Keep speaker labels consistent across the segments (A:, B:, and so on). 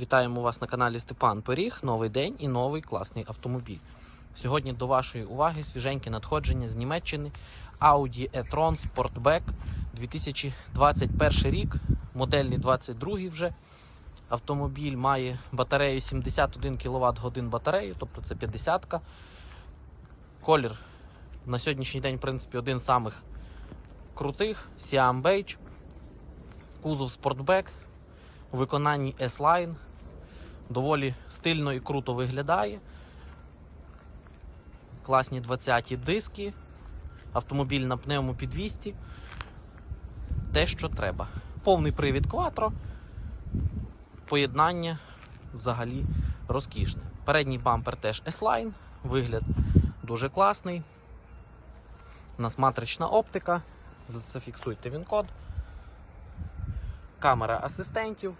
A: Вітаємо вас на каналі Степан Пиріг. Новий день і новий класний автомобіль. Сьогодні до вашої уваги свіженьке надходження з Німеччини Audi e-tron Sportback 2021 рік, модельний 22 вже. Автомобіль має батарею 71 кВт годин батарею, тобто це 50-ка. Колір на сьогоднішній день, в принципі, один з самих крутих Siam Beige. Кузов Sportback у виконанні S-Line. Доволі стильно і круто виглядає. Класні 20-ті диски. Автомобіль на пневмопідвісті. Те, що треба. Повний привід Quattro. Поєднання взагалі розкішне. Передній бампер теж S-Line. Вигляд дуже класний. У нас матрична оптика. Зафіксуйте він код. Камера асистентів.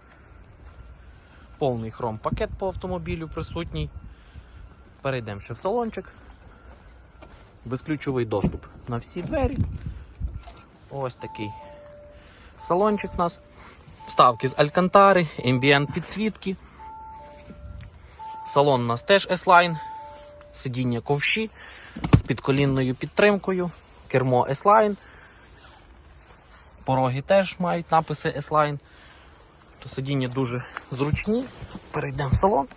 A: Повний хром пакет по автомобілю присутній. Перейдемо ще в салончик. Безключовий доступ на всі двері. Ось такий салончик у нас. Вставки з Алькантари, ембієнт підсвітки. Салон у нас теж S-Line. Сидіння ковші з підколінною підтримкою. Кермо S-Line. Пороги теж мають написи S-Line. То сидіння дуже зручні. Перейдемо в салон.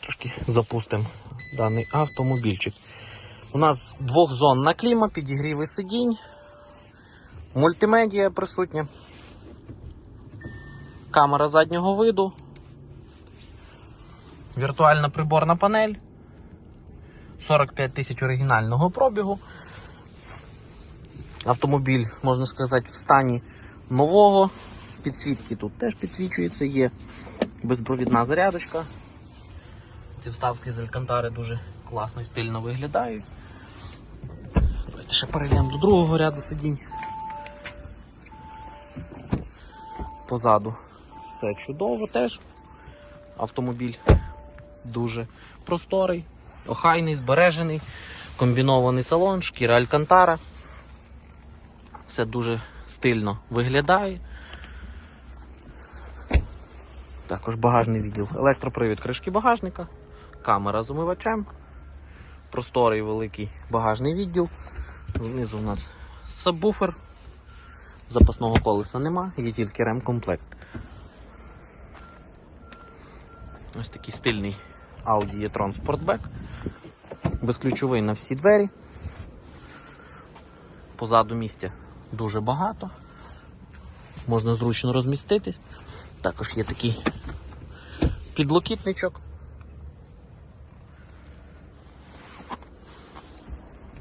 A: Трошки запустимо даний автомобільчик. У нас двохзонна кліма, підігріви сидінь, мультимедіа присутня, камера заднього виду, віртуальна приборна панель, 45 тисяч оригінального пробігу. Автомобіль, можна сказати, в стані нового. Підсвітки тут теж підсвічується, є безпровідна зарядочка. Ці вставки з Алькантари дуже класно і стильно виглядають. Давайте ще перейдемо до другого ряду сидінь. Позаду все чудово теж. Автомобіль дуже просторий, охайний, збережений, комбінований салон, шкіра Алькантара. Все дуже стильно виглядає. Також багажний відділ. Електропривід кришки багажника, камера з умивачем, просторий великий багажний відділ. Знизу у нас сабвуфер. Запасного колеса нема, є тільки ремкомплект. Ось такий стильний Audi e-tron Sportback. Безключовий на всі двері. Позаду місця дуже багато. Можна зручно розміститись. Також є такий підлокітничок.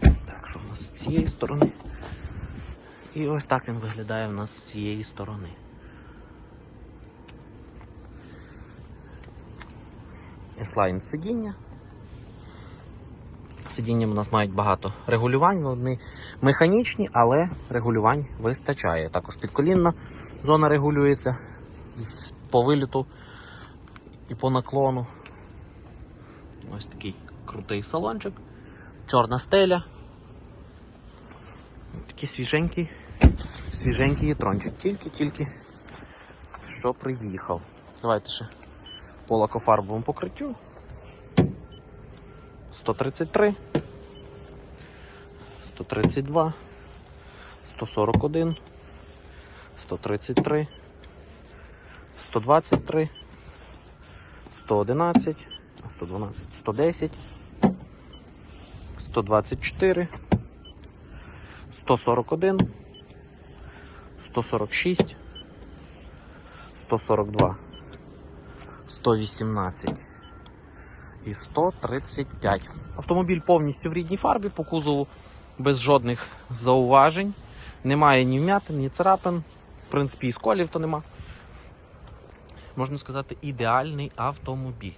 A: Так, що в нас з цієї сторони? І ось так він виглядає в нас з цієї сторони. S-Line сидіння. Сидіння у нас мають багато регулювань, вони механічні, але регулювань вистачає. Також підколінна зона регулюється по виліту і по наклону. Ось такий крутий салончик, чорна стеля. Такий свіженький, свіженький трончик. Тільки-тільки що приїхав. Давайте ще по лакофарбовому покриттю. 133, 132, 141, 133, 123, 111, 112, 110, 124, 141, 146, 142, 118 і 135. Автомобіль повністю в рідній фарбі по кузову без жодних зауважень. Немає ні вмятин, ні царапин. В принципі, і сколів то нема. Можна сказати, ідеальний автомобіль.